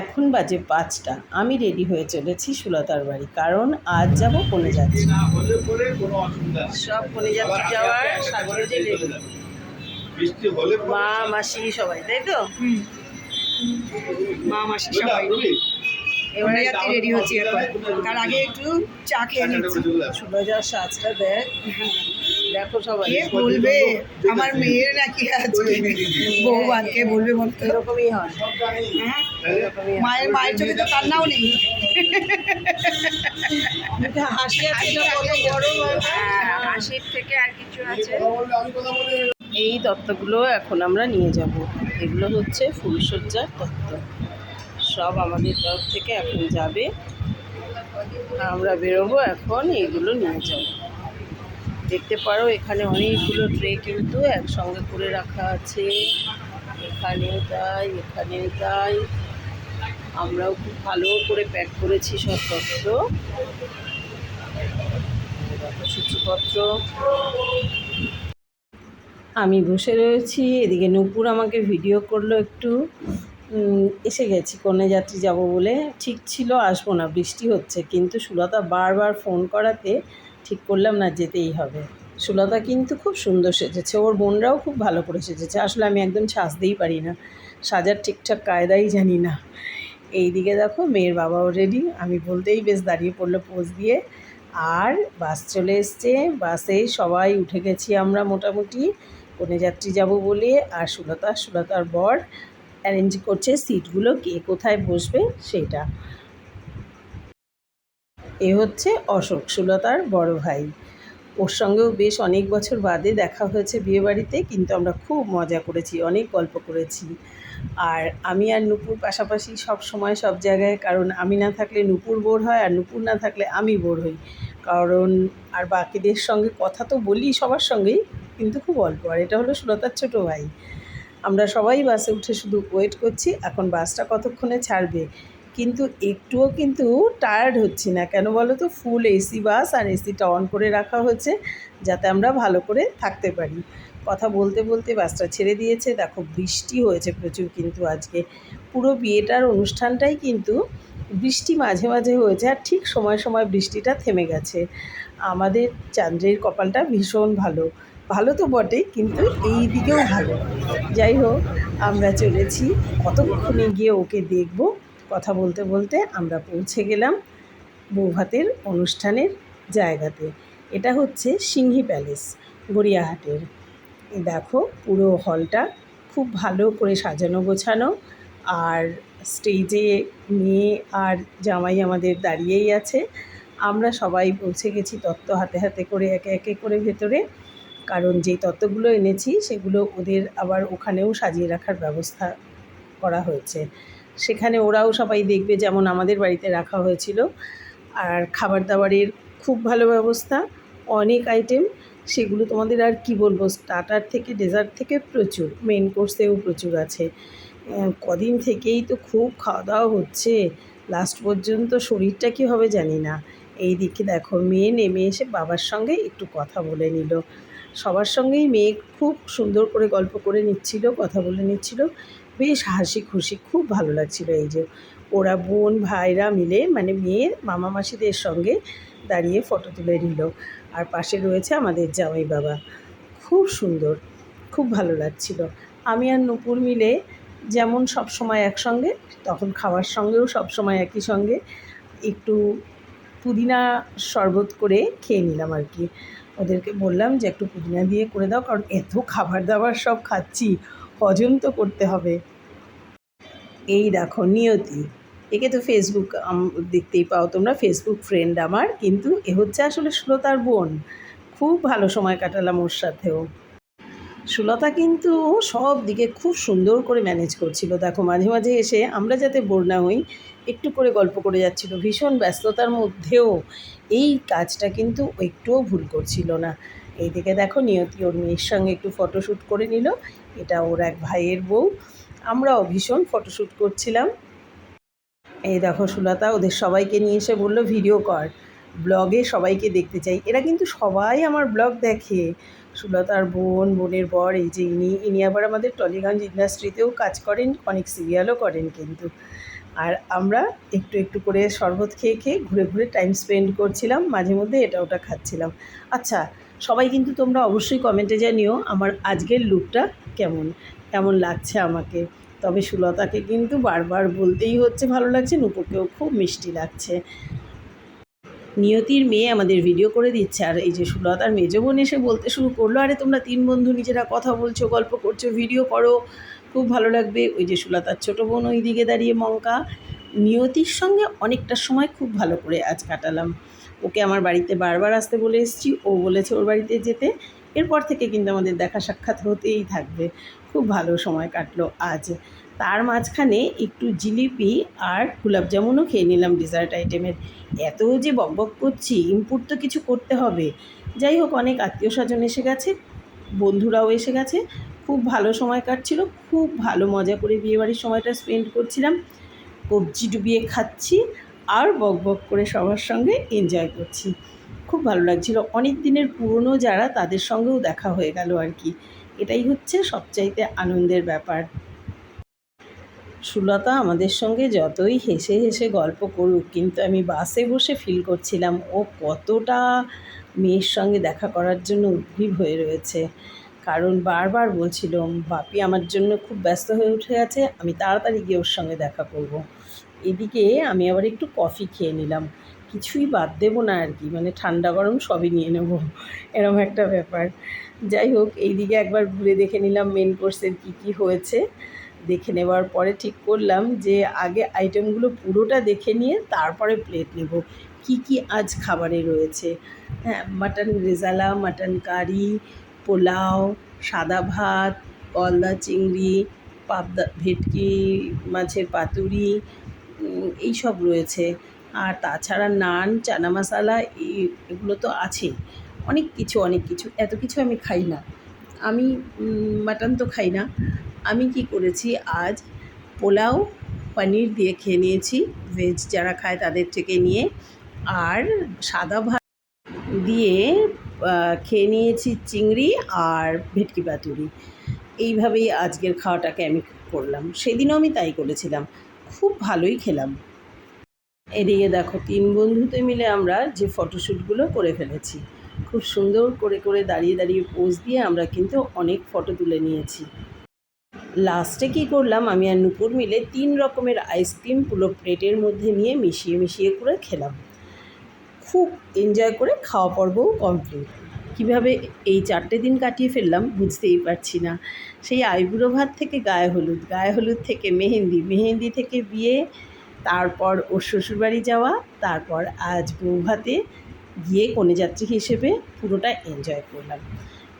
এখন বাজে পাঁচটা। আমি রেডি হয়ে চলেছি সুলতার বাড়ি কারণ আজ যাব কোনে যাচ্ছি। না হলে পরে কোনো অসুবিধা নেই। সব কোনে যাচ্ছি যাওয়ার মা মাসি সবাই তাই তো? মা মাসি সবাই। এবারে যাত্রী রেডি হচ্ছি এখন। তার আগে একটু চা খেয়ে নিচ্ছি। সুলজার সাজটা দেখ। দেখো সবাই কে বলবে? আমার মেয়ের নাকি আজকে বউ বাদকে বলবে বলতো। এরকমই হয়। হ্যাঁ? এরকমই হয়। মায়ের মায়ের চোখে তো কান্নাও নেই। হাসি আছে বড় বাবা। হাসির থেকে আর কিছু আছে? এই তত্ত্বগুলো এখন আমরা নিয়ে যাব। এগুলো হচ্ছে ফুলসজ্জার তত্ত্ব। সব আমাদের তরফ থেকে এখন যাবে। আমরা বেরোবো এখন এইগুলো নিয়ে যাব। দেখতে পারো, এখানে অনেকগুলো ট্রে কিন্তু একসঙ্গে করে রাখা আছে। এখানেও তাই এখানেও তাই। আমরাও খুব ভালো করে প্যাক করেছি সব পত্র সূচিপত্র আমি বসে রয়েছি, এদিকে নূপুর আমাকে ভিডিও করল একটু। এসে গেছি কন্যা যাত্রী যাব বলে। ঠিক ছিল, আসব না, বৃষ্টি হচ্ছে। কিন্তু সুলতা বারবার ফোন করাতে ঠিক করলাম না, যেতেই হবে। সুলতা কিন্তু খুব সুন্দর সেজেছে, ওর বোনরাও খুব ভালো করে সেজেছে। আসলে আমি একদম সাজতেই পারি না, সাজার ঠিকঠাক কায়দাই জানি না। এই দিকে দেখো, মেয়ের বাবাও রেডি আমি বলতেই বেশ দাঁড়িয়ে পড়ল পোজ দিয়ে। আর বাস চলে এসছে বাসে সবাই উঠে গেছি আমরা মোটামুটি। কনে যাত্রী যাব বলে, আর সুলতা, সুলতার বর অ্যারেঞ্জ করছে সিটগুলো কে কোথায় বসবে সেটা। এ হচ্ছে অশোক সুলতার বড় ভাই। ওর সঙ্গেও বেশ অনেক বছর বাদে দেখা হয়েছে বিয়েবাড়িতে, কিন্তু আমরা খুব মজা করেছি, অনেক গল্প করেছি। আর আমি আর নুপুর পাশাপাশি সব সময় সব জায়গায়, কারণ আমি না থাকলে নুপুর বোর হয় আর নুপুর না থাকলে আমি বোর হই। কারণ আর বাকিদের সঙ্গে কথা তো বলি সবার সঙ্গেই, কিন্তু খুব অল্প। আর এটা হলো সুলতার ছোটো ভাই। আমরা সবাই বাসে উঠে শুধু ওয়েট করছি, এখন বাসটা কতক্ষণে ছাড়বে? কিন্তু একটুও কিন্তু টায়ার্ড হচ্ছি না। কেন বলো তো? ফুল এসি বাস আর এসিটা অন করে রাখা হয়েছে, যাতে আমরা ভালো করে থাকতে পারি। কথা বলতে বলতে বাসটা ছেড়ে দিয়েছে। দেখো, বৃষ্টি হয়েছে প্রচুর কিন্তু আজকে। পুরো বিয়েটার অনুষ্ঠানটাই কিন্তু বৃষ্টি মাঝে মাঝে হয়েছে আর ঠিক সময় সময় বৃষ্টিটা থেমে গেছে। আমাদের চান্দ্রের কপালটা ভীষণ ভালো। ভালো তো বটেই, কিন্তু এই দিকেও ভালো। যাই হোক, আমরা চলেছি, কতক্ষণে গিয়ে ওকে দেখব, কথা বলতে বলতে আমরা পৌঁছে গেলাম বৌভাতের অনুষ্ঠানের জায়গাতে। এটা হচ্ছে সিংহি প্যালেস, গড়িয়াহাটের। দেখো, পুরো হলটা খুব ভালো করে সাজানো গোছানো, আর স্টেজে মেয়ে আর জামাই আমাদের দাঁড়িয়েই আছে। আমরা সবাই পৌঁছে গেছি তত্ত্ব হাতে হাতে করে, একে একে করে ভেতরে। কারণ যেই তত্ত্বগুলো এনেছি, সেগুলো ওদের আবার ওখানেও সাজিয়ে রাখার ব্যবস্থা করা হয়েছে। সেখানে ওরাও সবাই দেখবে যেমন আমাদের বাড়িতে রাখা হয়েছিল। আর খাবার দাবারের খুব ভালো ব্যবস্থা, অনেক আইটেম সেগুলো তোমাদের আর কি বলব স্টার্টার থেকে ডেজার্ট থেকে প্রচুর মেন কোর্সেও প্রচুর আছে। কদিন থেকেই তো খুব খাওয়া দাওয়া হচ্ছে লাস্ট পর্যন্ত শরীরটা কী হবে জানি না। এই দিকে দেখো, মেয়ে নেমে এসে বাবার সঙ্গে একটু কথা বলে নিল। সবার সঙ্গেই মেয়ে খুব সুন্দর করে গল্প করে নিচ্ছিল, কথা বলে নিচ্ছিল। বেশ হাসি খুশি, খুব ভালো লাগছিল এই যে ওরা বোন, ভাইরা মিলে মানে মেয়ের মামা মাসিদের সঙ্গে দাঁড়িয়ে ফটো তুলে নিল। আর পাশে রয়েছে আমাদের জামাই বাবা। খুব সুন্দর, খুব ভালো লাগছিল। আমি আর নুপুর মিলে যেমন সব সময় একসঙ্গে, তখন খাওয়ার সঙ্গেও সব সময় একই সঙ্গে একটু পুদিনা শরবত করে খেয়ে নিলাম আর কি। ওদেরকে বললাম যে, একটু পুদিনা দিয়ে করে দাও, কারণ এত খাবার দাবার সব খাচ্ছি, হজম তো করতে হবে। এই দেখো নিয়তি। একে তো ফেসবুক দেখতেই পাও তোমরা ফেসবুক ফ্রেন্ড আমার, কিন্তু এ হচ্ছে আসলে শ্রোতার বোন। খুব ভালো সময় কাটালাম ওর সাথেও। সুলতা কিন্তু সব দিকে খুব সুন্দর করে ম্যানেজ করছিল। দেখো, মাঝে মাঝে এসে আমরা যাতে বোর না হই, একটু করে গল্প করে যাচ্ছিল। ভীষণ ব্যস্ততার মধ্যেও এই কাজটা কিন্তু একটুও ভুল করছিল না। এইদিকে দেখো, নিয়তি ওর মেয়ের সঙ্গে একটু ফটোশ্যুট করে নিল। এটা ওর এক ভাইয়ের বউ। আমরাও ভীষণ ফটোশ্যুট করছিলাম। এই দেখো, সুলতা ওদের সবাইকে নিয়ে এসে বলল, ভিডিও কর। ব্লগে সবাইকে দেখতে চাই। এরা কিন্তু সবাই আমার ব্লগ দেখে। সুলতার বোন, বোনের বর, এই যে ইনি ইনি আবার আমাদের টলিগঞ্জ ইন্ডাস্ট্রিতেও কাজ করেন, অনেক সিরিয়ালও করেন কিন্তু। আর আমরা একটু একটু করে শরবত খেয়ে খেয়ে ঘুরে ঘুরে টাইম স্পেন্ড করছিলাম, মাঝে মধ্যে এটা ওটা খাচ্ছিলাম। আচ্ছা সবাই কিন্তু তোমরা অবশ্যই কমেন্টে জানিও আমার আজকের লুকটা কেমন কেমন লাগছে আমাকে। তবে সুলতাকে কিন্তু বারবার বলতেই হচ্ছে ভালো লাগছে, নুপুরকেও খুব মিষ্টি লাগছে। নিয়তির মেয়ে আমাদের ভিডিও করে দিচ্ছে। আর এই যে সুলতার মেজো বোন এসে বলতে শুরু করল, আরে, তোমরা তিন বন্ধু নিজেরা কথা বলছো, গল্প করছ ভিডিও করো। খুব ভালো লাগবে। ওই যে সুলতার ছোটো বোন ওই দিকে দাঁড়িয়ে মঙ্কা। নিয়তির সঙ্গে অনেকটা সময় খুব ভালো করে আজ কাটালাম। ওকে আমার বাড়িতে বারবার আসতে বলে এসেছি, ও বলেছে ওর বাড়িতে যেতে। এরপর থেকে কিন্তু আমাদের দেখা সাক্ষাৎ হতেই থাকবে। খুব ভালো সময় কাটলো আজ। তার মাঝখানে একটু জিলিপি আর গোলাপ জামুনও খেয়ে নিলাম ডেজার্ট আইটেমের এত যে বকবক করছি ইনপুট তো কিছু করতে হবে। যাই হোক, অনেক আত্মীয় স্বজন এসে গেছে, বন্ধুরাও এসে গেছে। খুব ভালো সময় কাটছিল, খুব ভালো মজা করে বিয়েবাড়ির সময়টা স্পেন্ড করছিলাম। কবজি ডুবিয়ে খাচ্ছি আর বক বক করে সবার সঙ্গে এনজয় করছি। খুব ভালো লাগছিল। অনেক দিনের পুরনো যারা, তাদের সঙ্গেও দেখা হয়ে গেল আর কি। এটাই হচ্ছে সবচাইতে আনন্দের ব্যাপার। সুলতা আমাদের সঙ্গে যতই হেসে হেসে গল্প করুক, কিন্তু আমি বাসে বসে ফিল করছিলাম ও কতটা মেয়ের সঙ্গে দেখা করার জন্য উদ্গ্রীব হয়ে রয়েছে। কারণ বারবার বলছিল, বাপি আমার জন্য খুব ব্যস্ত হয়ে উঠে আছে, আমি তাড়াতাড়ি গিয়ে ওর সঙ্গে দেখা করব। এদিকে আমি আবার একটু কফি খেয়ে নিলাম। কিছুই বাদ দেবো না আর কি মানে ঠান্ডা গরম সবই নিয়ে নেব এরকম একটা ব্যাপার। যাই হোক, এইদিকে একবার ঘুরে দেখে নিলাম মেন কোর্সের কী কী হয়েছে। দেখে নেওয়ার পরে ঠিক করলাম যে আগে আইটেমগুলো পুরোটা দেখে নিয়ে তারপরে প্লেট নেব। কি কি আজ খাবারে রয়েছে? হ্যাঁ mutton rezala mutton curry pulao, সাদা ভাত, গলদা চিংড়ি, পাবদা ভেটকি, মাছের পাতুরি এই সব রয়েছে। আর তাছাড়া নান, চানা মশালা এগুলো তো আছেই। অনেক কিছু অনেক কিছু। এত কিছু আমি খাই না। আমি মাটন তো খাই না। আমি কি করেছি? আজ পোলাও, পনির দিয়ে খেয়ে নিয়েছি। ভেজ যারা খায় তাদের থেকে নিয়ে। আর সাদা ভাত দিয়ে খেয়ে নিয়েছি চিংড়ি আর ভেটকি পাতুরি। এইভাবেই আজকের খাওয়াটাকে আমি করলাম। সেদিনও আমি তাই করেছিলাম। খুব ভালোই খেলাম। এদিকে দেখো, তিন বন্ধুতে মিলে আমরা যে ফটোশ্যুটগুলো করে ফেলেছি। খুব সুন্দর করে করে দাঁড়িয়ে দাঁড়িয়ে পোজ দিয়ে আমরা কিন্তু অনেক ফটো তুলে নিয়েছি। লাস্টে কী করলাম, আমি আর নুপুর মিলে তিন রকমের আইসক্রিম পুরো প্লেটের মধ্যে নিয়ে মিশিয়ে মিশিয়ে করে খেলাম। খুব এনজয় করে খাওয়া পর্বও কমপ্লিট কীভাবে এই চারটে দিন কাটিয়ে ফেললাম বুঝতেই পারছি না। সেই আইবুড়ো ভাত থেকে গায়ে হলুদ গায়ে হলুদ থেকে মেহেন্দি মেহেন্দি থেকে বিয়ে, তারপর ওর শ্বশুরবাড়ি যাওয়া, তারপর আজ বউ ভাতে গিয়ে কনেযাত্রী হিসেবে পুরোটা এনজয় করলাম।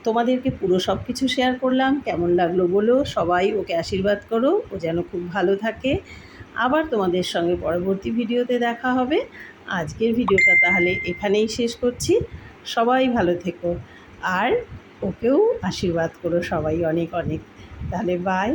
তোমাদেরকে পুরো সব কিছু শেয়ার করলাম। কেমন লাগল বলো? সবাই ওকে আশীর্বাদ করো। ও যেন খুব ভালো থাকে। আবার তোমাদের সঙ্গে পরবর্তী ভিডিওতে দেখা হবে। আজকের ভিডিওটা তাহলে এখানেই শেষ করছি। সবাই ভালো থেকো। আর ওকেও আশীর্বাদ করো সবাই অনেক অনেক। তাহলে বাই